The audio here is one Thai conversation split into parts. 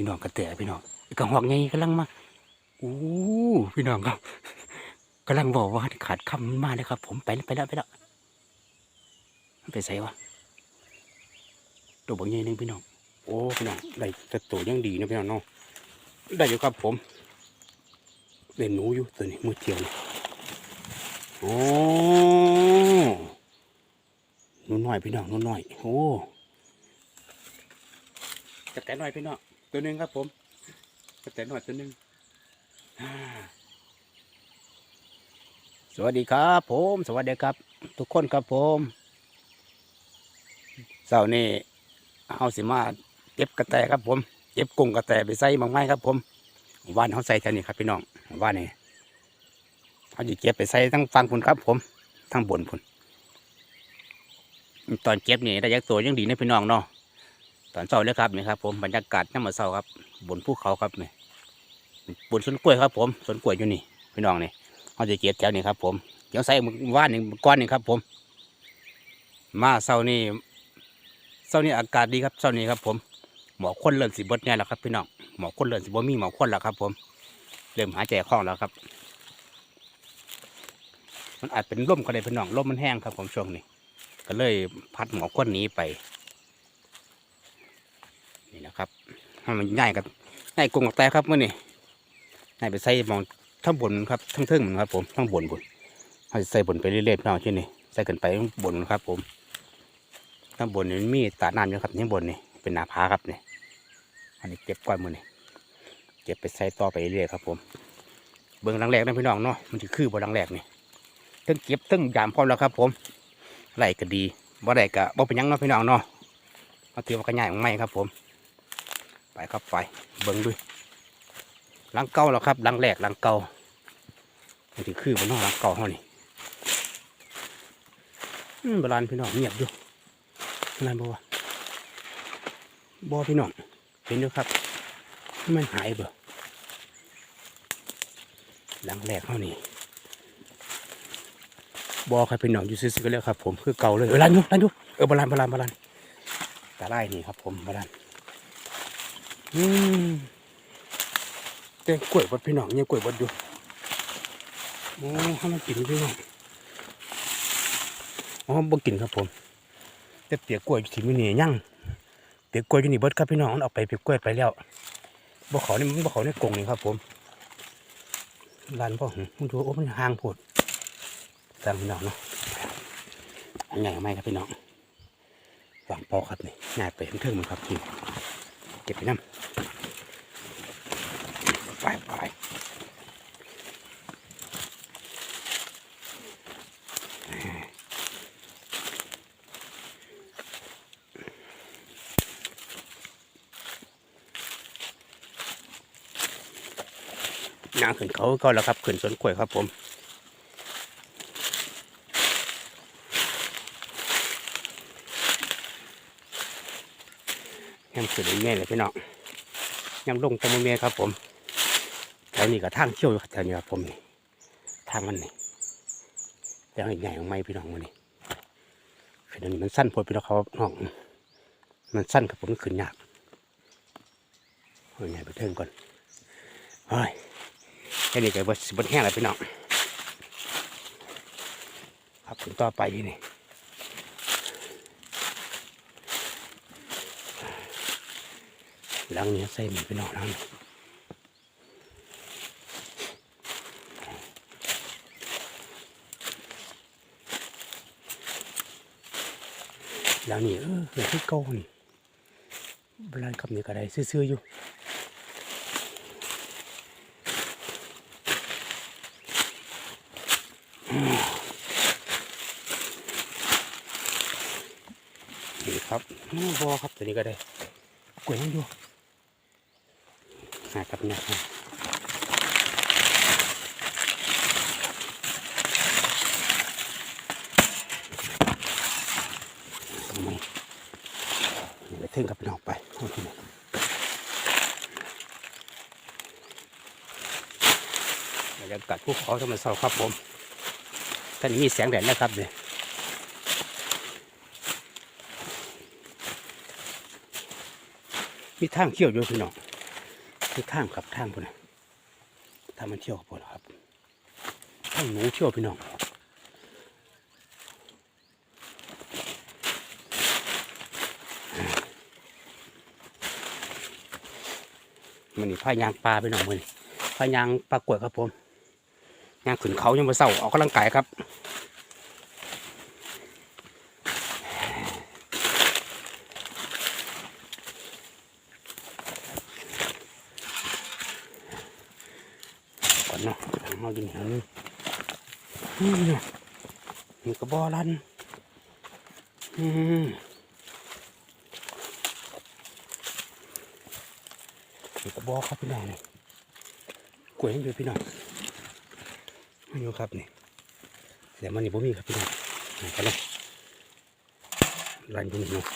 พี่น้องกระแตพี่น้องกระหอกไงกำลังมาอู้พี่น้องครับกำลังบอกว่าขาดคำมันมาเลยครับ ผมไปแล้วไปแล้วไปแล้วมันไปใส่วะตัวบางใหญ่หนึงพี่น้องโอ้พี่น้องได้แต่ตัวยังดีนะพี่น้องเนาะได้อยู่ครับผมเล่นหนูอยู่ตัวนี้มือเทียวนี่โอ้หนูน้อยพี่น้องหนูน้อยโอ้กระแตหน้อยพี่น้อง ตัวหนึ่งครับผมกระแตน้อยตัวหนึ่งสวัสดีครับผม สวัสดีครับ ทุกคนครับผมเสาร์นี้เฮาสิมาเก็บกระแตครับผมเก็บกุ้งกระแตไปใส่บางไม้ครับผมว่านเขาใส่แถวนี้ครับพี่น้องว่านนี่เขาจะเก็บไปใส่ทั้งฟังพุ่นครับ ผมทั้งบนพุ่นตอนเก็บนี่ได้ยักตัวยังดีนะพี่น้องเนาะ ตอนเช้าเลยครับนี่ครับผมบรรยากาศน้ำมันเช้าครับ บนภูเขาครับนี่บนสวนกล้วยครับ ผมสวนกล้วยอยู่นี่พี่น้องนี่เขาจะเก็บแถวนี้ครับ ผมเดี๋ยวใส่ว่านหนึ่งก้อนหนึ่งครับ ผม มาเช้านี่เช้านี้อากาศดีครับเช้านี้ครับ ผมหมอกคนเริ่มสิเบดแน่แล้วครับ พี่น้องหมอกคนเริ่มสิบ่มีหมอกคนแล้วครับ ผมเริ่มหายใจคล่องแล้วครับ มันอาจเป็นลมก็ได้พี่น้องลมมันแห้งครับ ผมช่วงนี้ก็เลยพัดหมอกคนนี้ไป นี่นะครับมันง่ายกับง่ายกงกับแต่ครับเมื่อนี่ง่ายไปใส่มองทั้งบนครับทั้งเทิงมันครับผมทั้งบนบนให้ใส่บนไปเรื่อยๆพี่น้องที่นี่ใส่กันไปบนครับ ผมทั้งบนนี่มันมีตาน้ำอยู่ครับทั้งบนนี่เป็นหนาผาครับนี่อันนี้เก็บก้อนมือนี่เก็บไปใส่ต่อไปเรื่อยๆครับ ผม เบื้องหลังแรกนะพี่น้องเนาะมันจะคือบนหลังแรกนี่ทั้งเก็บทั้งยามพร้อมแล้วครับ ผมไหลก็ดีบ่ได้ก็บ่เป็นยังเนาะพี่น้องเนาะเอาถือว่ากระย่ายของไม่ครับผม ไปครับไปเบิ้งด้วยหลังเก่าแล้วครับหลังแรกหลังเก่ามันจะคือบนนองหลังเก่าเฮานี่อืมโบราณพี่น้องเงียบอยู่โบราณบ่วะบ่พี่น้องเห็นอยู่ครับมันหายเบ่หลังแรกเฮานี่บ่ครับพี่น้องอยู่ซื่อๆกันแล้วครับ ผมคือเก่าเลยเออร้านอยู่ร้านอยู่เออโบราณโบราณโบราณตาไล่นี่ครับผมโบราณ อืมแต่กล้วยบดพี่น้องเนี่ยกล้วยบดอยู่โอ้ให้มันกินพี่น้องอ๋อบ่กินครับผม แต่เปียกกล้วยที่มือนี่ยังเปียกกล้วยอยู่นี่บดครับพี่น้องมันเอาไปเปียกกล้วยไปแล้วบ่เขานี่มันบ่เขาในกรงนี่ครับผมลานพ่อหึมันดูโอ้มันห่างโพดตามพี่น้องเนาะอันใหญ่ไหมครับพี่น้องวางปอครับนี่ง่ายไปเพิ่งมันครับพี่ ก็บไปน้ำไปไปนางขึ้นเขาก็แล้วครับขึ้นสวนกล้วยครับผม แฮมขึ้นอย่างเงี้ยเลยพี่น้องยังลงตะมุเมครับผมแถวนี้ก็ทางเที่ยวอยู่ครับแถวนี้ครับผมนี่ทางมันนี่แต่ใหญ่ของไม้พี่น้องมันนี่คือเดี๋ยวนี้มันสั้นพดพี่น้องเขาน้องมันสั้นครับผมขึ้นยากเอาใหญ่ไปเทิงก่อนเฮ้ยแค่นี้ก็บดบดแห้งแล้วพี่น้องครับขึ้นต่อไปนี่ หลังนี้ใส่หมีไปนอนหลังนี้หลังนี้เออเป็นที่เก่านี่โบราณคำนี้ก็ได้ซื่อๆอยู่นี่ครับอ้อบอครับตัวนี้ก็ได้กล้วยยังอยู่ นะครับเนี่ยไมไปถึงกับน้องไปโอเคบรรยากาศภูเขาธรรมชาติครับผมท่านมีแสงแดดนะครับเนี่ยมีทางเที่ยวอยู่พี่น้อง คือทางครับทางพุ่นนะทางมันเที่ยวพุ่นครับทางหนูเที่ยวพี่น้องมันนี่พายางปลาพี่น้องมันพายางปลากล้วยครับผมยางขึ้นเขายังมาเศร้าออกกำลังกายครับ ก่อนเนาะเอาดินเหนียวนี่ นี่นี่กระบอลันอืมนี่กระบอครับพี่น้องนี่กล้วยยังอยู่พี่น้องไม่อยู่ครับนี่แต่มันนี่บ่มีครับพี่น้องนี่กันเนาะรันอยู่นี่เนาะ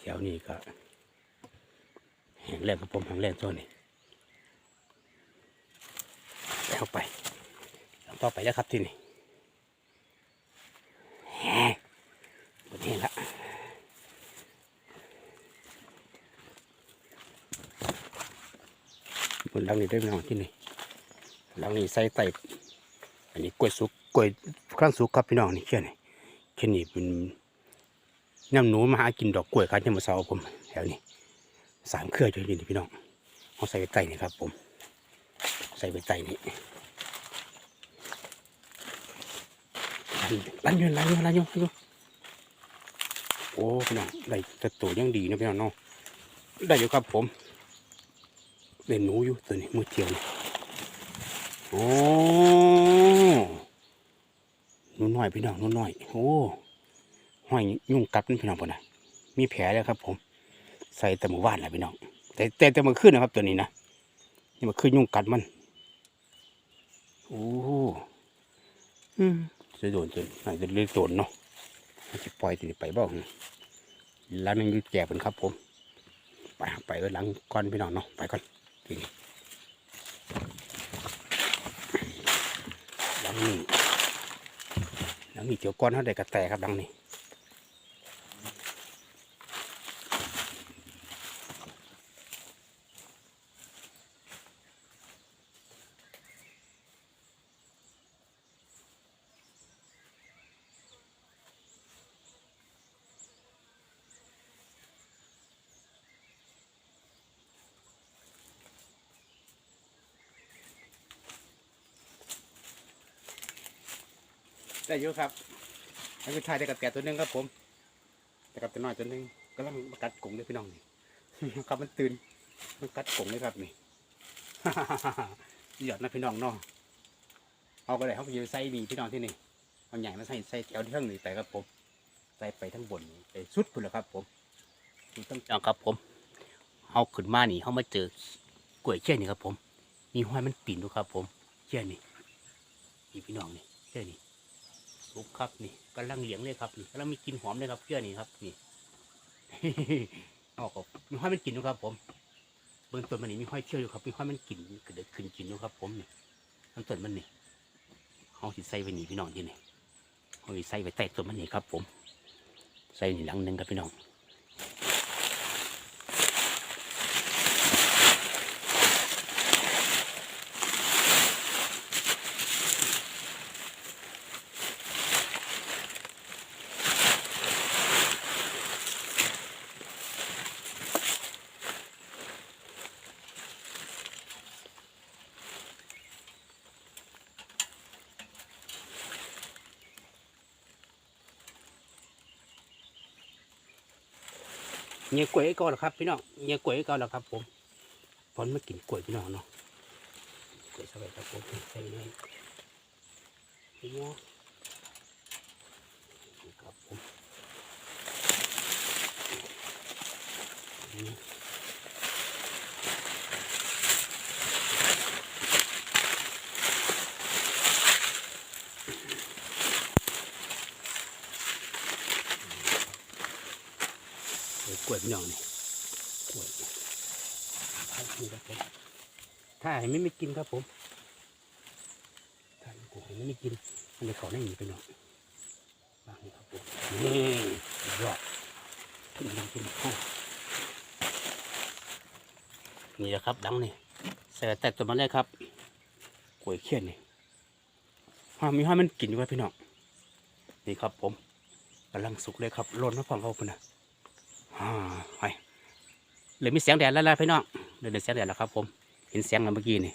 แถวนี้ก็แห้งแรงครับผมแห้งแรงตัวนี้เข้าไป ต่อไปแล้วครับที่นี่แหมดนี่ละบนหลังนี้ได้ไหมน้องที่นี่หลังนี้ใส่ไต่อันนี้กล้วยสุกกล้วยครั้งสุกครับพี่น้องนี่แค่นี้แค่นี้เป็นน้ำหนูมาหากินดอกกล้วยครับยังมาเสาผมแถวนี้สามเครืออยู่นี่พี่น้องเอาใส่ไปไต่นี่ครับผม ใส่ไปไต่นี่ ลันอยูลันอยูลันอยูลันยูโอ้พี่น้องได้แต่ตัวยังดีนะพี่น้องเนาะได้อยู่ครับผมเล่นหนูอยู่ตัวนี้มือเทียวนี่โอ้หนูน้อยพี่น้องหนูน้อย โอ้ห้อยยุ่งกัดมันพี่น้องปะนะมีแผลแล้วครับ ผม ใส่แต่หมู่บ้านแหละพี่น้อง แต่แต่แต่มันขึ้นนะครับ ตัวนี้นะนี่มันขึ้นยุ่งกัดมันโอ้อืม จะโดนจนอาจจะเลือดโดนเนาะจะปล่อยติไปบ้างแล้วนึงอยูแจกเป็นครับผม ไปไปไว้หลังก้อนพี่น้องเนาะไปก่อนทีนี้หลังนี้หลังนี้เจียวก้อนเขาได้กระแตครับหลังนี้ ได้เยอะครับให้เป็นชายได้กับแก่ตัวหนึงครับผมแต่กับตัวน้อยตัวหนึงก็ลังมากัดกลงเลยพี่น้องนี่ครับมันตื่นมันกัดกลงเลยครับนี่หยอดนะพี่น้องเนาะเอาก็ได้เขาไปยืนใส่ดีพี่น้องที่นี่เอาใหญ่มาใส่ใส่แถวที่ข้างนี้ไปครับผมใส่ไปทั้งบนไปสุดพุ่นแล้วครับ ผมต้องเอาครับผมเอาขึ้นมานี่เขามาเจอกล้วยเชี่ยนี่ครับผม มีห้อยมันปีนดูครับ ผมเชี่ยนี่นี่พี่น้องนี่เชี่ยนี่ สุกครับนี่กำลังเหลียงเลยครับนี่กำลังมีกลิ่นหอมเลยครับเพื่อนี่ครับนี่เอาครับมีห้อยมันกลิ่นอยู่ครับ ผมเบื้องต้นมันนี่มีห้อยเชื่ออยู่ครับมีห้อยมันกลิ่นกระเดิดขึ้นกลิ่นอยู่ครับ ผมนี่ต้นต้นมันนี่เขาสิใส่ไปนี่พี่น้องที่นี่เขาสิใส่ไปใต้ต้นมันนี่ครับ ผม ใส่นี่หลังหนึ่งครับพี่น้อง เงี้ยกล้วยก่อนเหรอครับพี่น้องเงี้ยกล้วยก่อนเหรอครับ ผมพอนมากินกล้วยพี่น้องเนาะกล้วยสบายครับผมใส่ในนี่เนาะนี่ครับผม ดี๋ยวกล้วยพี่น้องนี่กล้วยนี่ครับผมถ้าให้ไม่ไม่กินครับผมถ้าให้กูให้ไม่ไม่กินมันจะขอได้หนีไปหน่อยบางครับผมนี่ยอดขึ้นมาขึ้นมานี่ละครับดังนี่ใส่แตกตัวมาเลยครับกล้วยเขี้ยนนี่ห้ามีห้ามันกินอยู่ครับพี่น้องนี่ครับผมกำลังสุกเลยครับร้อนมาฟังเขาพุ่นนะ อ่าไปเลยมีเสียงแดดแล้วล่ะพี่น้องเลยได้เสียงแดดแล้วครับ ผม เห็นเสียงแล้วเมื่อกี้นี่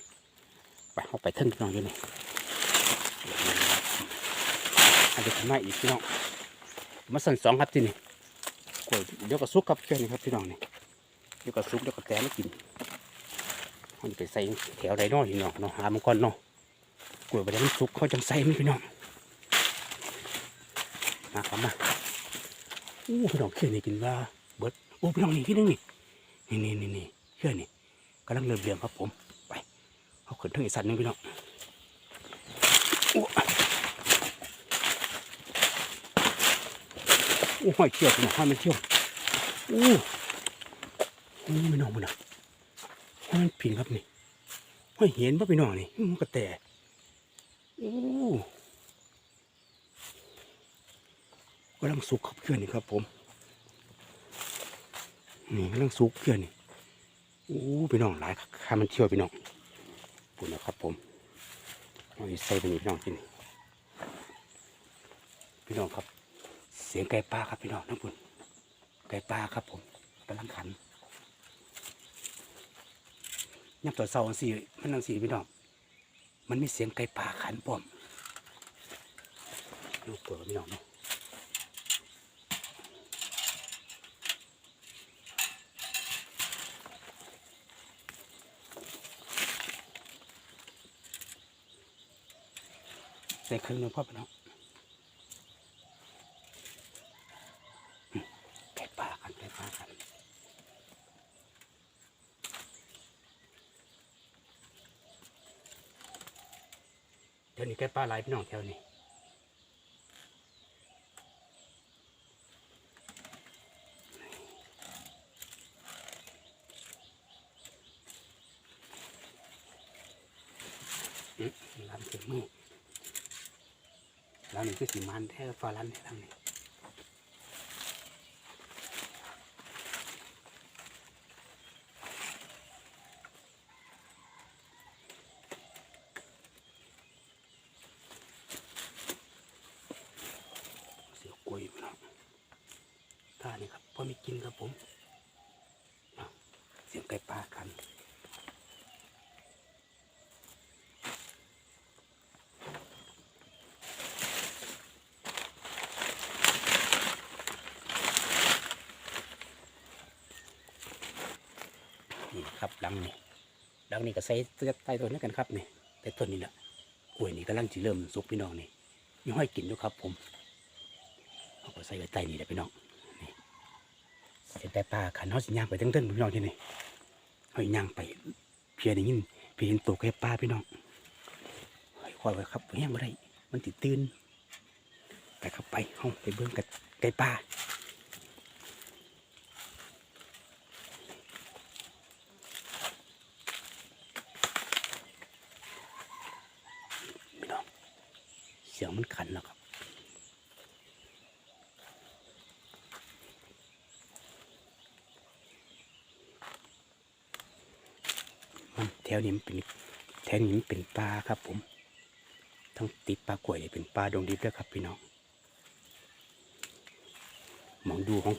ไปเอาไปทึ่งพี่น้องอยู่นี่อาจจะทำไมาอีกพี่น้อง มาสั่นสองครับที่นี่กล้วยเดี๋ยวก็สุกครับเขียนนี่ครับพี่น้องนี่เดี๋ยวก็สุกเดี๋ยวก็แตกแล้วกินมันไปใส่แถวใดน้อยพี่น้องเนาะหามันก่อนเนาะกล้วยไปได้มันสุกเขาจังใส่มันพี่น้อง มาครับมาอู้พี่น้องเชื่อนี่กินว่า เบิดโอ้พี่น้องนี่ที่นึงนี่นี่นี่นี่นี่เชื่อนี่กำลังเริ่มเรียงครับผมไปเอาขึ้นถึงอีสันหนึงพี่น้องอู้โอ้ห้อยเชี่ยวพี่น้องห้อยมันเชี่ยวอู้อู้พี่น้องมันนะให้มันผินครับนี่ให้เห็นว่าไปหน่อยนี่มันก็แต่โอ้กำลังสุกครับเพื่อนนี่ครับผม นี่กำลังสุกเพื่อนนี่โอ้พี่น้องหลายข้ามันเที่ยวพี่น้องปุ่นนะครับผมเอาใส่ไปนี่พี่น้องกินพี่น้องครับ เสียงไก่ป่าครับพี่น้องน้ำปุ่นไก่ป่าครับผมกำลังขันยับตัวเสาสี่มันนังสี่พี่น้องมันมีเสียงไก่ป่าขันป้อมลูกเปิดพี่น้องเนาะ ใส่เครื่องนึงพ่อพี่น้องไก่ปลากันไก่ปลากันเดี๋ยวนี้แกปลาหลายพี่น้องแถวนี้อืมร้านถึงมือร้านนี้ คือสีมันแท้ฟ้าร้านแท้ทำนี่เสียวกล้วยพี่นะท่านี่ครับพอมีกินครับผมอ้าวเสียงไก่ปลากัน นี่ ครับดังนี่ดังนี่ก็ใส่ใต้ต้นนี้กันครับนี่ใต้ต้นนี่แหละกล้วยนี่กำลังจะเริ่มสุกพี่น้องนี่มีห้อยกินด้วยครับ ผมเอาก็ใส่ไว้ใต้นี่แหละพี่น้องนี่เสร็จแต่ปลาขันเขาสิย่างไปเต้นพี่น้องที่นี่เขาย่างไปเพียได้ยินเพียนตัวไก่ปลาพี่น้องคอยไว้ครับแห้งบ่ได้มันติดตื่นไปครับไปห้องไปเบิ่งกับไก่ปลา พี่น้องเสียงมันขันแล้วครับ มันแถวนี้มันเป็นแถวนี้มันเป็นปลาครับผมทั้งติดปลากล้วยเป็นปลาดงดิบด้วยครับพี่น้องมองดูของ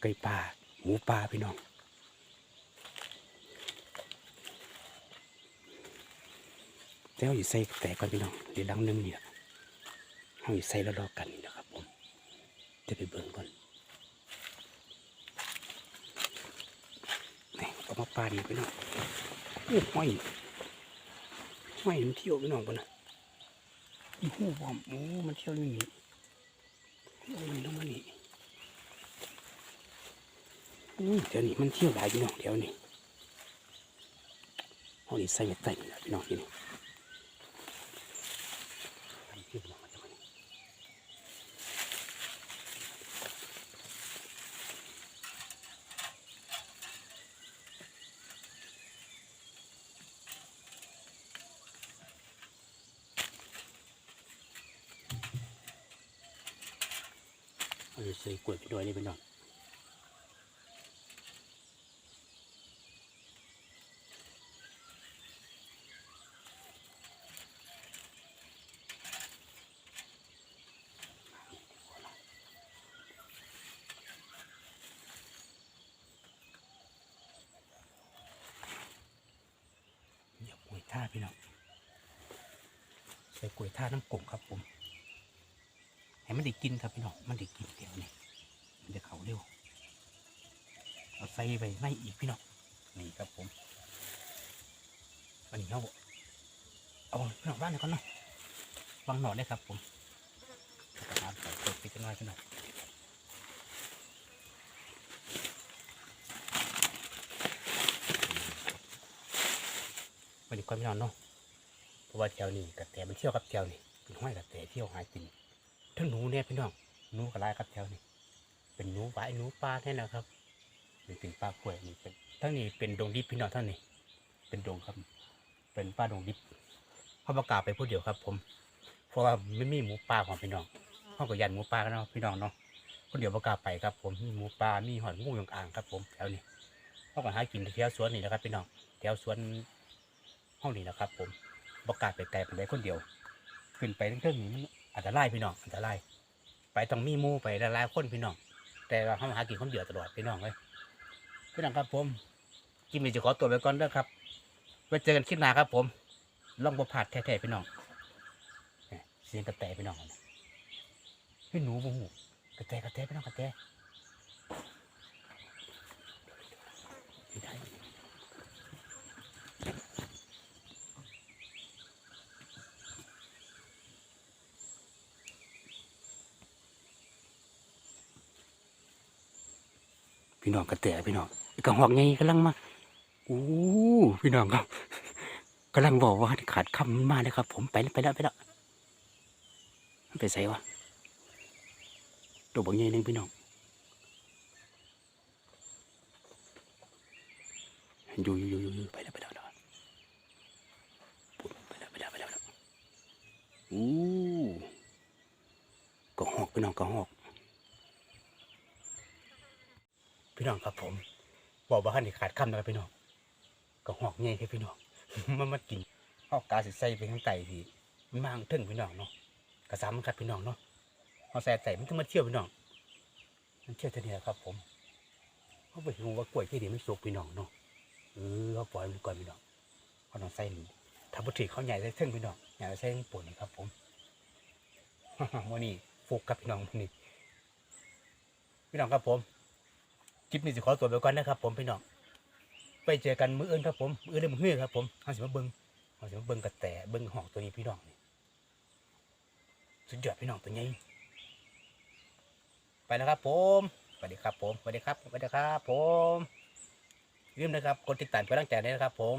ไก่ปลาหมูปลาพี่น้องแล้วอยู่ใส่แต่ก่อนพี่น้องเดี๋ยวลังนึงนี่แหละเอาอยู่ใส่แล้วรอกันนะครับผมจะไปเบิ่งก่อนนี่เอามาปลาดีพี่น้อง อ้ห้อยห้อยมันเที่ยวไปน้องปะนะอีหูบอมโอ้มันเที่ยวนี่นี่โอ้ยน้องมันนี่อู้เดี๋ยวนี้มันเที่ยวหลายพี่น้องเดี๋ยวนี้ห้องนี้ใส่ใต้นี่แหละพี่น้องที่นี่ เราจะใส่กวยไปด้วยนี่ไปหน่อยท่าพี่น้องใส่กวยท่าน้ำกลมครับ กินครับพี่น้องมันได้กินเดี๋ยวนี้มันจะเขาเร็วเอาใส่ไปในอีกพี่น้องนี่ครับผมวันนี้เราเอาพี่น้องบ้านหน่อยก่อนเนาะวางหนอนได้ครับผมน้ำใส่เปิดไปจะน้อยพี่น้องวันนี้ก่อนพี่น้องเนาะเพราะว่าแถวนี้กระแตมันเที่ยวกับแถวนี่เป็นห้อยกระแตเที่ยวหายกิน ทั้งหนูเนี่ยพี่น้องหนูกระไรครับแถวนี้เป็นหนูไหวหนูปลาแน่นะครับนี่เป็นปลากล้วยนี่เป็นทั้งนี้เป็นดงดิบพี่น้องทั้งนี้ เป็นดงครับ เป็นป้าดงดิบเขาประกาศไปผู้เดียวครับ ผม เพราะว่าไม่มีหมูป่าของพี่น้องเขาก็ยันหมูป่ากันเนาะพี่น้องเนาะคนเดียวประกาศไปครับ ผมมีหมูป่ามีหอยงูยงอ่างครับ ผมแถวนี้เขาก็หากินแถวสวนนี่นะครับพี่น้องแถวสวนห้องนี้นะครับ ผมประกาศไปไกลไปได้คนเดียว ขึ้นไปทั้งเรื่องนี้มัน อันตรายพี่น้องอันตรายไปต้องมีมูไปหลายๆคนพี่น้อง แต่เราทำหากินคนเดียวตลอดพี่น้องเลยพี่น้องครับผมกิมมี่จะขอตัวไปก่อนเด้อครับไว้เจอกันคลิปหน้าครับ ผมล่องบัพลาดแท้ๆพี่น้องเสียงกระแตพี่น้องพี่หนูบูหูกระแตกระแตพี่น้องกระแต พี่น้องกระแตพี่น้องกระหอกไงกำลังมาอู้พี่น้องครับกำลังบอกว่าขาดคำมันมาเลยครับ ผมไปแล้วไปแล้วไปแล้วไปใส่วะตัวบางใหญ่หนึงพี่น้องอยู่อยู่อยู่อยู่ไปแล้วไปแล้วไปแล้วปุ๊บไปแล้วไปแล้วไปแล้วไปแล้วอู้กระหอกพี่น้องกระหอก พี่น้องครับผม บอกว่าขันขาดคำนะครับพี่น้องก็หอกใหญ่ครับพี่น้อง มันมากินหอกกาสิใส่ไปข้างไตพี่มันมาข้างเทึงพี่น้องเนาะกระซ้ำครับพี่น้องเนาะเอาใส่ใส่มันก็มาเที่ยวพี่น้อง มันเที่ยวเท่านี้แหละครับ ผมเขาไปรู้ว่ากล้วยที่ดีไมันสุกพี่น้องเนาะเออเขาปล่อยมันก่อนพี่น้องเขาต้องใส่นี่ถ้าบุตรีเขาใหญ่ใส่เทึงพี่น้องใหญ่ใส่ข้างปุ่นนี่ครับ ผมวันนี้ฟุกครับพี่น้องวันนี้พี่น้องครับผม คลิปนี้สิขอตัวไปก่อนนะครับ ผมพี่น้องไปเจอกันมื้ออื่นครับผมมื้ออื่นมื้องมื้อครับผมเอาสิมาเบิ้งเอาสิมาเบิ้งกระแตเบิ้งหอกตัวนี้พี่น้องนี่สุดยอดพี่น้องตัวนี้ไปแล้วครับผมสวัสดีครับผมสวัสดีครับสวัสดีครับ ผมย่าลืมนะครับกดติดตามกำลังใจด้วยนะครับผม